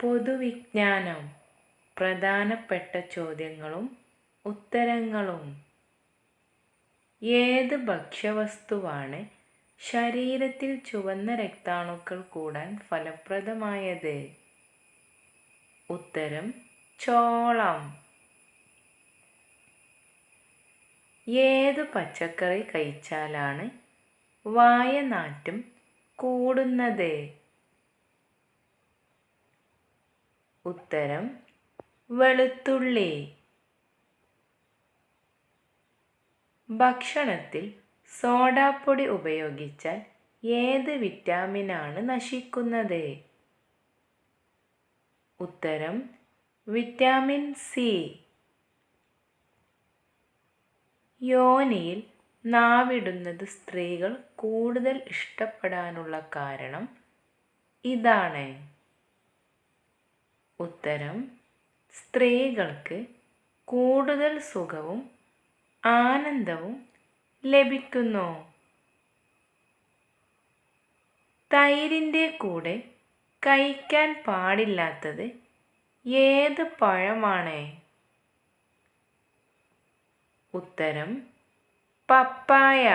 പൊതുവിജ്ഞാനം. പ്രധാനപ്പെട്ട ചോദ്യങ്ങളും ഉത്തരങ്ങളും. ഏത് ഭക്ഷ്യവസ്തുവാണ് ശരീരത്തിൽ ചുവന്ന രക്താണുക്കൾ കൂടാൻ ഫലപ്രദമായത്? ഉത്തരം ചോളം. ഏത് പച്ചക്കറി കഴിച്ചാലാണ് വായനാറ്റം കൂടുന്നത്? ഉത്തരം വെളുത്തുള്ളി. ഭക്ഷണത്തിൽ സോഡാപ്പൊടി ഉപയോഗിച്ചാൽ ഏത് വിറ്റാമിനാണ് നശിക്കുന്നത്? ഉത്തരം വിറ്റാമിൻ സി. യോനിയിൽ നാവിടുന്നത് സ്ത്രീകൾ കൂടുതൽ ഇഷ്ടപ്പെടാനുള്ള കാരണം ഇതാണ്. ഉത്തരം സ്ത്രീകൾക്ക് കൂടുതൽ സുഖവും ആനന്ദവും ലഭിക്കുന്നു. തൈരിന്റെ കൂടെ കഴിക്കാൻ പാടില്ലാത്തത് ഏത് പഴമാണ്? ഉത്തരം പപ്പായ.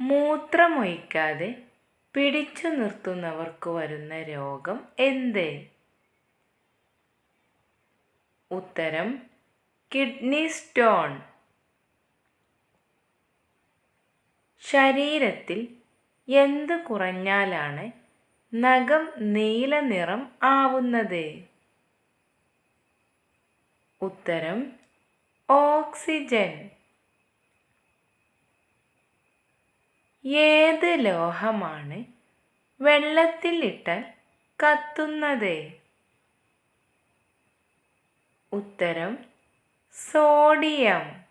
മൂത്രമൊഴിക്കാതെ പിടിച്ചു നിർത്തുന്നവർക്ക് വരുന്ന രോഗം എന്ത്? ഉത്തരം കിഡ്നി സ്റ്റോൺ. ശരീരത്തിൽ എന്ത് കുറഞ്ഞാലാണ് നഖം നീല നിറം ആവുന്നത്? ഉത്തരം ഓക്സിജൻ. ഏത് ലോഹമാണ് വെള്ളത്തിൽ ഇട്ടാൽ കത്തുന്നത്? ഉത്തരം സോഡിയം.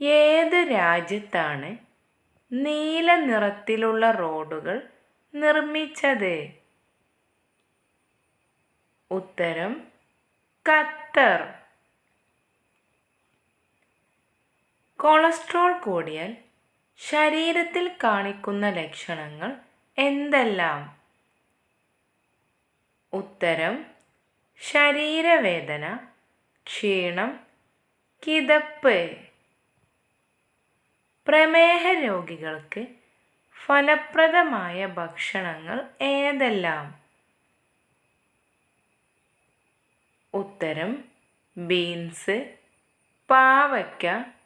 ഏത് രാജ്യത്താണ് നീല നിറത്തിലുള്ള റോഡുകൾ നിർമ്മിച്ചത്? ഉത്തരം ഖത്തർ. കൊളസ്ട്രോൾ കൂടിയാൽ ശരീരത്തിൽ കാണിക്കുന്ന ലക്ഷണങ്ങൾ എന്തെല്ലാം? ഉത്തരം ശരീരവേദന ക്ഷീണം കിതപ്പ്. പ്രമേഹ രോഗികൾക്ക് ഫലപ്രദമായ ഭക്ഷണങ്ങൾ ഏതെല്ലാം? ഉത്തരം ബീൻസ് പാവയ്ക്ക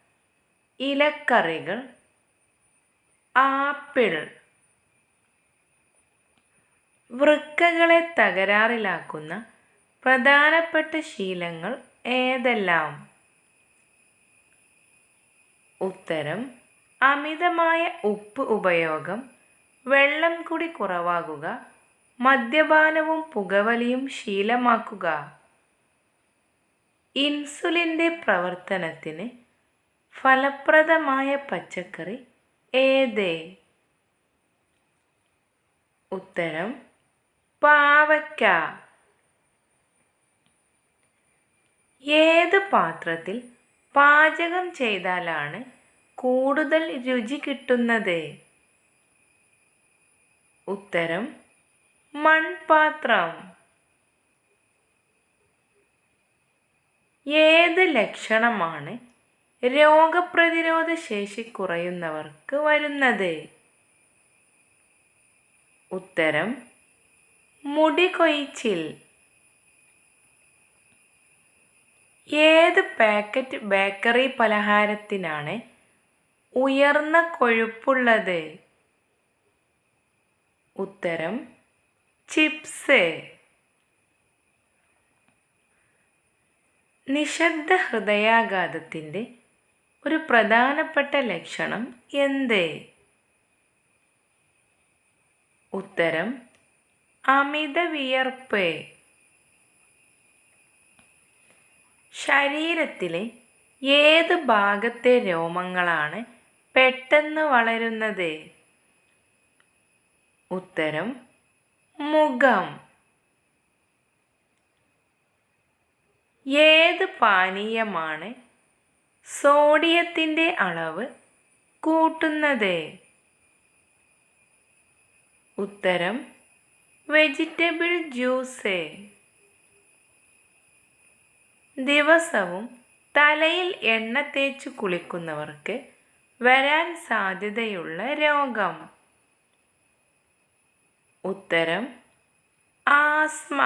ഇലക്കറികൾ ആപ്പിൾ വൃക്കകളെ തകരാറിലാക്കുന്ന പ്രധാനപ്പെട്ട ശീലങ്ങൾ ഏതെല്ലാം? ഉത്തരം അമിതമായ ഉപ്പ് ഉപയോഗം വെള്ളം കൂടി കുറവാകുക മദ്യപാനവും പുകവലിയും ശീലമാക്കുക. ഇൻസുലിന്റെ പ്രവർത്തനത്തിന് ഫലപ്രദമായ പച്ചക്കറി ഏത്? ഉത്തരം പാവയ്ക്ക. ഏത് പാത്രത്തിൽ പാചകം ചെയ്താലാണ് കൂടുതൽ രുചി കിട്ടുന്നത്? ഉത്തരം മൺപാത്രം. ഏത് ലക്ഷണമാണ് രോഗപ്രതിരോധ ശേഷി കുറയുന്നവർക്ക് വരുന്നത്. ഉത്തരം മുടി കൊയ്ച്ചിൽ ഏത് പാക്കറ്റ് ബേക്കറി പലഹാരത്തിനാണ് ഉയർന്ന കൊഴുപ്പുള്ളത്? ഉത്തരം ചിപ്സ്. നിശബ്ദ ഹൃദയാഘാതത്തിന്റെ ഒരു പ്രധാനപ്പെട്ട ലക്ഷണം എന്തേ? ഉത്തരം അമിത വിയർപ്പ്. ശരീരത്തിലെ ഏത് ഭാഗത്തെ രോമങ്ങളാണ് പെട്ടെന്ന് വളരുന്നത്? ഉത്തരം മുഖം. ഏത് പാനീയമാണ് സോഡിയത്തിന്റെ അളവ് കൂട്ടുന്നത്. ഉത്തരം വെജിറ്റബിൾ ജ്യൂസ്. ദിവസവും തലയിൽ എണ്ണ തേച്ച് കുളിക്കുന്നവർക്ക് വരാൻ സാധ്യതയുള്ള രോഗം. ഉത്തരം ആസ്മ.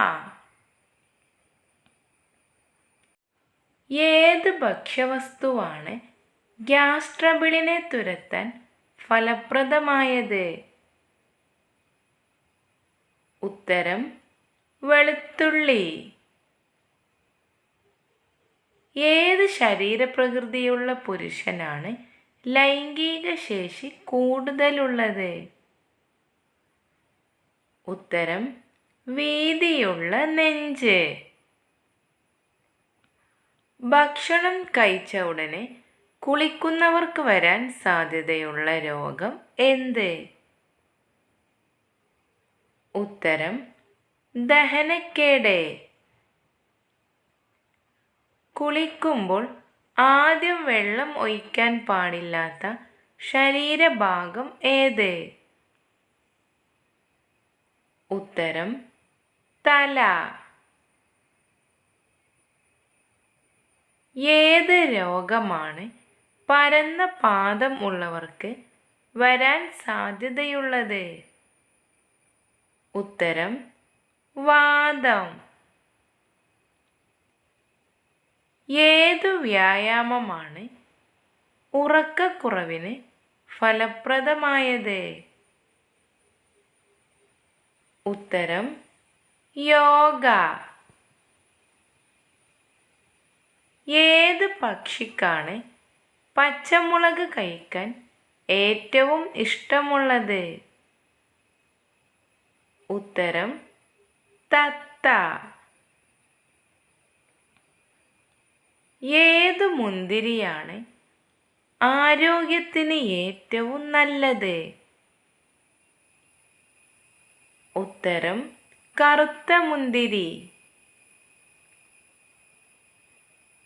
ഏത് ഭക്ഷ്യവസ്തുവാണ് ഗ്യാസ് ട്രബിളിനെ തുരത്താൻ ഫലപ്രദമായത്? ഉത്തരം വെളുത്തുള്ളി. ഏത് ശരീരപ്രകൃതിയുള്ള പുരുഷനാണ് ലൈംഗിക ശേഷി കൂടുതലുള്ളത്? ഉത്തരം വീതിയുള്ള നെഞ്ച്. ഭക്ഷണം കഴിച്ച ഉടനെ കുളിക്കുന്നവർക്ക് വരാൻ സാധ്യതയുള്ള രോഗം എന്ത്? ഉത്തരം ദഹനക്കേട്. കുളിക്കുമ്പോൾ ആദ്യം വെള്ളം ഒഴിക്കാൻ പാടില്ലാത്ത ശരീരഭാഗം ഏത്? ഉത്തരം തല. ഏത് രോഗമാണ് പരന്ന പാദം ഉള്ളവർക്ക് വരാൻ സാധ്യതയുള്ളത്? ഉത്തരം വാദം. ഏതു വ്യായാമമാണ് ഉറക്കക്കുറവിന് ഫലപ്രദമായത്? ഉത്തരം യോഗ. ഏത് പക്ഷിക്കാണ് പച്ചമുളക് കഴിക്കാൻ ഏറ്റവും ഇഷ്ടമുള്ളത്? ഉത്തരം തത്ത. ഏത് മുന്തിരിയാണ് ആരോഗ്യത്തിന് ഏറ്റവും നല്ലത്? ഉത്തരം കറുത്ത മുന്തിരി.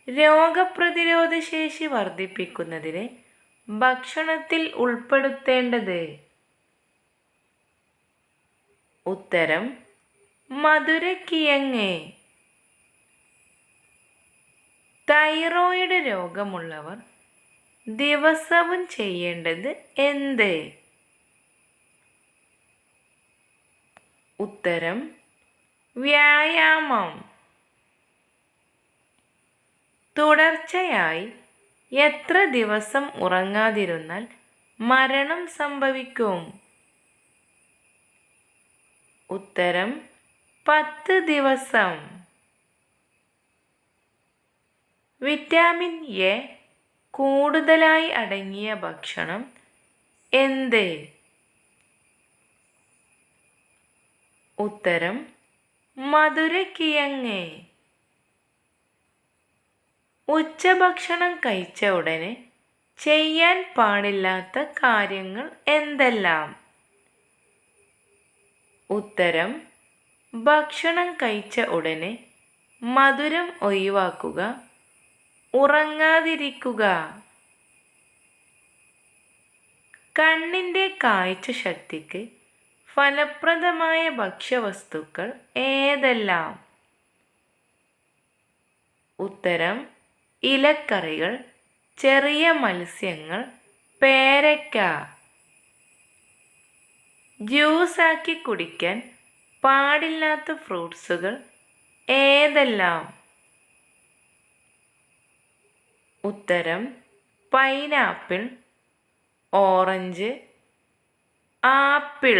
രോഗപ്രതിരോധ ശേഷി വർദ്ധിപ്പിക്കുന്നതിന് ഭക്ഷണത്തിൽ ഉൾപ്പെടുത്തേണ്ടത്. ഉത്തരം മധുരക്കിഴങ്ങ് തൈറോയിഡ് രോഗമുള്ളവർ ദിവസവും ചെയ്യേണ്ടത് എന്ത്? ഉത്തരം വ്യായാമം. തുടർച്ചയായി എത്ര ദിവസം ഉറങ്ങാതിരുന്നാൽ മരണം സംഭവിക്കും? ഉത്തരം പത്ത് ദിവസം. വിറ്റാമിൻ എ കൂടുതലായി അടങ്ങിയ ഭക്ഷണം എന്ത്? ഉത്തരം മധുരക്കിഴങ്ങ്. ഉച്ചഭക്ഷണം കഴിച്ച ഉടനെ ചെയ്യാൻ പാടില്ലാത്ത കാര്യങ്ങൾ എന്തെല്ലാം? ഉത്തരം ഭക്ഷണം കഴിച്ച ഉടനെ മധുരം ഒഴിവാക്കുക ഉറങ്ങാതിരിക്കുക. കണ്ണിന്റെ കാഴ്ച ശക്തിക്ക് ഫലപ്രദമായ ഭക്ഷ്യവസ്തുക്കൾ ഏതെല്ലാം? ഉത്തരം ഇലക്കറികൾ ചെറിയ മത്സ്യങ്ങൾ പേരയ്ക്ക ജ്യൂസാക്കി കുടിക്കാൻ പാടില്ലാത്ത ഫ്രൂട്ട്സുകൾ ഏതെല്ലാം? ഉത്തരം പൈനാപ്പിൾ ഓറഞ്ച് ആപ്പിൾ.